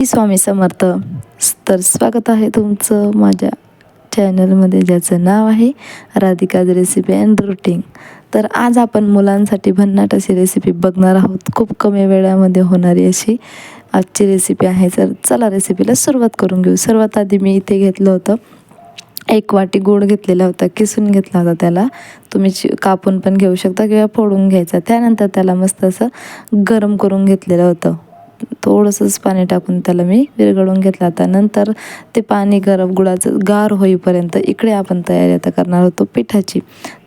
स्वामी समर्थ तर स्वागत आहे तुमचं माझ्या चॅनलमध्ये ज्याचं नाव आहे राधिकाज रेसिपी अँड रुटीन तर आज आपण मुलांसाठी भन्नाट अशी रेसिपी बघणार आहोत. खूप कमी वेळामध्ये होणारी अशी आजची रेसिपी आहे. तर चला रेसिपीला सुरुवात करून घेऊ. सर्वात आधी मी इथे घेतलं होतं. एक वाटी गोड घेतलेला होता. किसून घेतला होता त्याला. तुम्ही कापून पण घेऊ शकता किंवा फोडून घ्यायचा. त्यानंतर त्याला मस्त असं गरम करून घेतलेलं होतं. थोडंसंच पाणी टाकून त्याला मी विरघळून घेतला. होता नंतर ते पाणी गरम गुळाचं गार होईपर्यंत इकडे आपण तयारी आता करणार होतो पिठाची.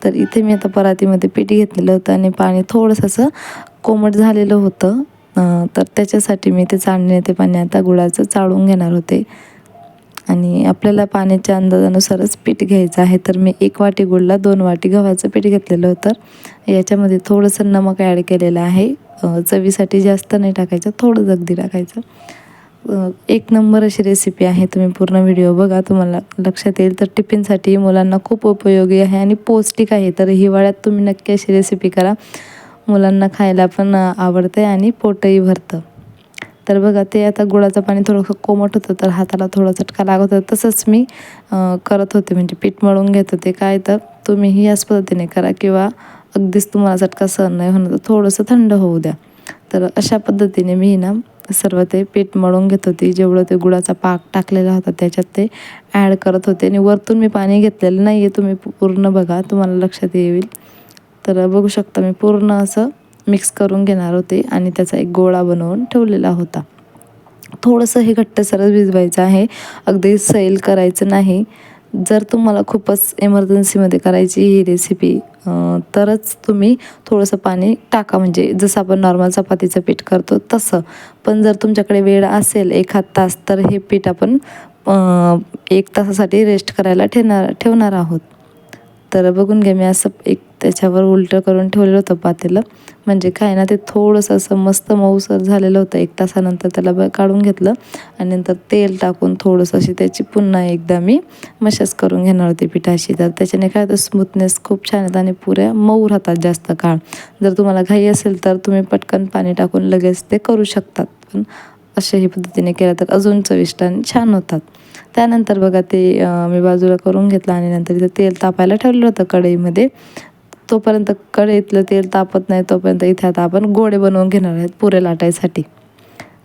तर इथे मी आता परातीमध्ये पीठ घेतलेलं होतं आणि पाणी थोडंसं असं कोमट झालेलं होतं. तर त्याच्यासाठी मी ते चाळणे ते पाणी आता गुळाचं चाळून घेणार होते. आणि आपल्याला पाण्याच्या अंदाजानुसारच पीठ घ्यायचं आहे. तर मी एक वाटी गुळला दोन वाटी गव्हाचं पीठ घेतलेलं होतं. याच्यामध्ये थोडंसं नमक ॲड केलेलं आहे. चवीसाठी जास्त नाही टाकायचं थोडं अगदी टाकायचं. एक नंबर अशी रेसिपी आहे तुम्ही पूर्ण व्हिडिओ बघा. तुम्हाला लक्षात येईल. तर टिफिनसाठी मुलांना खूप उपयोगी आहे आणि पौष्टिक आहे. तर हिवाळ्यात तुम्ही नक्की अशी रेसिपी करा. मुलांना खायला पण आवडते आणि पोटही भरतं. तर बघा ते आता गुळाचं पाणी थोडंसं कोमट होतं तर हाताला थोडा चटका लागत होता. तसंच मी करत होते म्हणजे पीठ मळून घेत होते. काय तर तुम्हीही याच पद्धतीने करा किंवा अगदीच तुम्हाला चटका सहन नाही होणार तर थोडंसं थंड होऊ द्या. तर अशा पद्धतीने मी ना सर्व ते पीठ मळून घेत होती. जेवढं ते गुळाचा पाक टाकलेला होता त्याच्यात ते ॲड करत होते. आणि वरतून मी पाणी घेतलेलं नाही आहे तुम्ही पूर्ण बघा तुम्हाला लक्षात येईल. तर बघू शकता मी पूर्ण असं मिक्स करून घेणार होते आणि त्याचा एक गोळा बनवून ठेवलेला होता. थोडंसं हे घट्टसरच भिजवायचं आहे. अगदी सैल करायचं नाही. जर तुम्हाला खूपच एमर्जन्सीमध्ये करायची ही रेसिपी तरच तुम्ही थोडंसं पाणी टाका. म्हणजे जसं आपण नॉर्मल चपातीचं पीठ करतो तसं. पण जर तुमच्याकडे वेळ असेल एखाद तास तर हे पीठ आपण एक तासासाठी रेस्ट करायला ठेवणार ठेवणार आहोत. तर बघून घ्या मी असं एक त्याच्यावर उलटं करून ठेवलेलं होतं पातेलं. म्हणजे काय ना ते थोडंसं असं मस्त मऊसर झालेलं होतं. एक तासानंतर त्याला ब काढून घेतलं आणि नंतर तेल टाकून थोडंसं अशी त्याची पुन्हा एकदा मी मशाज करून घेणार होती पिठाशी. तर त्याच्याने काय तर स्मूथनेस खूप छान येतात आणि पुऱ्या मऊ राहतात जास्त काळ. जर तुम्हाला घाई असेल तर तुम्ही पटकन पाणी टाकून लगेच ते करू शकतात. पण अशाही पद्धतीने केलं तर अजून चविष्ट आणि छान होतात. त्यानंतर बघा ते मी बाजूला करून घेतलं आणि नंतर इथं तेल तापायला ठेवलेलं होतं कढईमध्ये. तोपर्यंत कढईतलं तेल तापत नाही तोपर्यंत इथे आता आपण गोडे बनवून घेणार आहेत पुरे लाटायसाठी.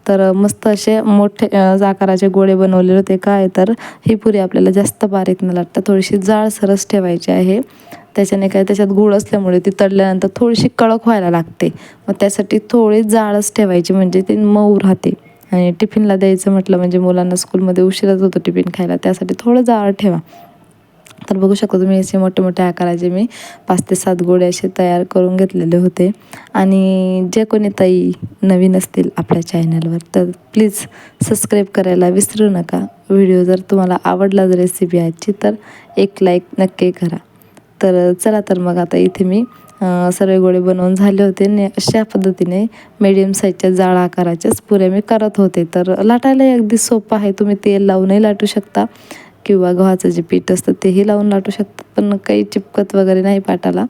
तर मस्त असे मोठे आकाराचे गोळे बनवलेले होते काय तर ही पुरी आपल्याला जास्त बारीक न लागतं थोडीशी जाळ सरस ठेवायची आहे. त्याच्याने काय त्याच्यात गुळ असल्यामुळे ती तळल्यानंतर थोडीशी कळक व्हायला लागते. मग त्यासाठी थोडी जाळच ठेवायची म्हणजे ती मऊ राहते. आणि टिफिनला द्यायचं म्हटलं म्हणजे मुलांना स्कूलमध्ये उशिराच होतो टिफिन खायला त्यासाठी थोडं जाळ ठेवा. तर बघू शकता तुम्ही असे मोठे मोठे आकाराचे मी पाच ते सात गोळे असे तयार करून घेतलेले होते. आणि जे कोणी ताई नवीन असतील आपल्या चॅनलवर तर प्लीज सबस्क्राईब करायला विसरू नका. व्हिडिओ जर तुम्हाला आवडला जर रेसिपी आजची तर एक लाईक नक्की करा. तर चला तर मग आता इथे मी सर्व गोळे बनवून झाले होते. आणि अशा पद्धतीने मीडियम साईजच्या जाळ आकाराच्याच पुऱ्या मी करत होते. तर लाटायला अगदी सोपं आहे. तुम्ही तेल लावूनही लाटू शकता. किंवा गव्हाचं जे पीठ असतं तेही लावून लाटू शकतात पण काही चिपकत वगैरे नाही पाटाला.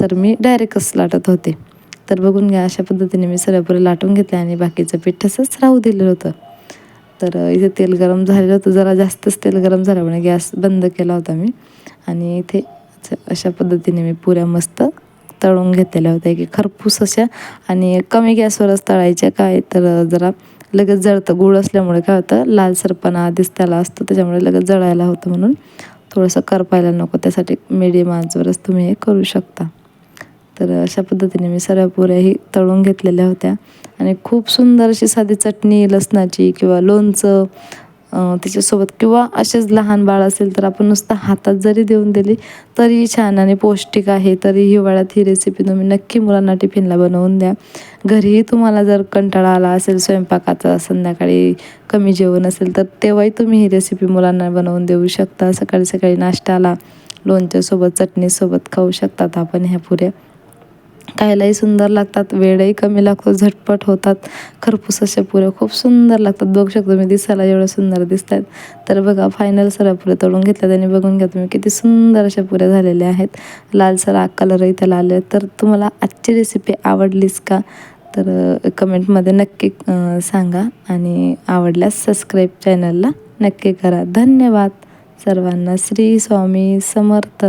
तर मी डायरेक्टच लाटत होते. तर बघून घ्या अशा पद्धतीने मी सर्व पुरे लाटून घेतले आणि बाकीचं पीठ तसंच राहू दिलेलं होतं. तर इथे तेल गरम झालेलं होतं. जरा जास्तच तेल गरम झाल्यामुळे गॅस बंद केला होता मी. आणि इथे अशा पद्धतीने मी पुऱ्या मस्त तळून घेतलेल्या होत्या की खरपूस अशा आणि कमी गॅसवरच तळायच्या. काय तर जरा लगेच जळतं. गुळ असल्यामुळे काय होतं लालसरपणा आधीच त्याला असतो त्याच्यामुळे लगेच जळायला होतं म्हणून थोडंसं करपायला नको. त्यासाठी मिडियम आजवरच तुम्ही हे करू शकता. तर अशा पद्धतीने मी सर्व पुऱ्याही तळून घेतलेल्या होत्या. आणि खूप सुंदर अशी साधी चटणी लसणाची किंवा लोणचं त्याच्यासोबत किंवा असेच लहान बाळ असेल तर आपण नुसतं हातात जरी देऊन दिली तरीही छान आणि पौष्टिक आहे. तरी हिवाळ्यात ही रेसिपी तुम्ही नक्की मुलांना टिफिनला बनवून द्या. घरीही तुम्हाला जर कंटाळा आला असेल स्वयंपाकाचा संध्याकाळी कमी जेवण असेल तर तेव्हाही तुम्ही ही रेसिपी मुलांना बनवून देऊ शकता. सकाळी सकाळी नाश्त्याला लोणच्यासोबत चटणीसोबत खाऊ शकतात आपण ह्या पुऱ्या खायलाही सुंदर लागतात वेळही कमी लागतो झटपट होतात. खरपूसाच्या अशा पुऱ्या खूप सुंदर लागतात. बघू शकतो मी दिसायला एवढं सुंदर दिसत आहेत तर बघा फायनल सर पुऱ्या तळून घेतल्या आणि बघून घ्या तुम्ही किती सुंदर अशा पुऱ्या झालेल्या आहेत. लालसर आग कलरही त्याला आले तर तुम्हाला आजची रेसिपी आवडलीच का? तर कमेंटमध्ये नक्की सांगा आणि आवडल्यास सबस्क्राईब चॅनलला नक्की करा. धन्यवाद सर्वांना. श्री स्वामी समर्थ.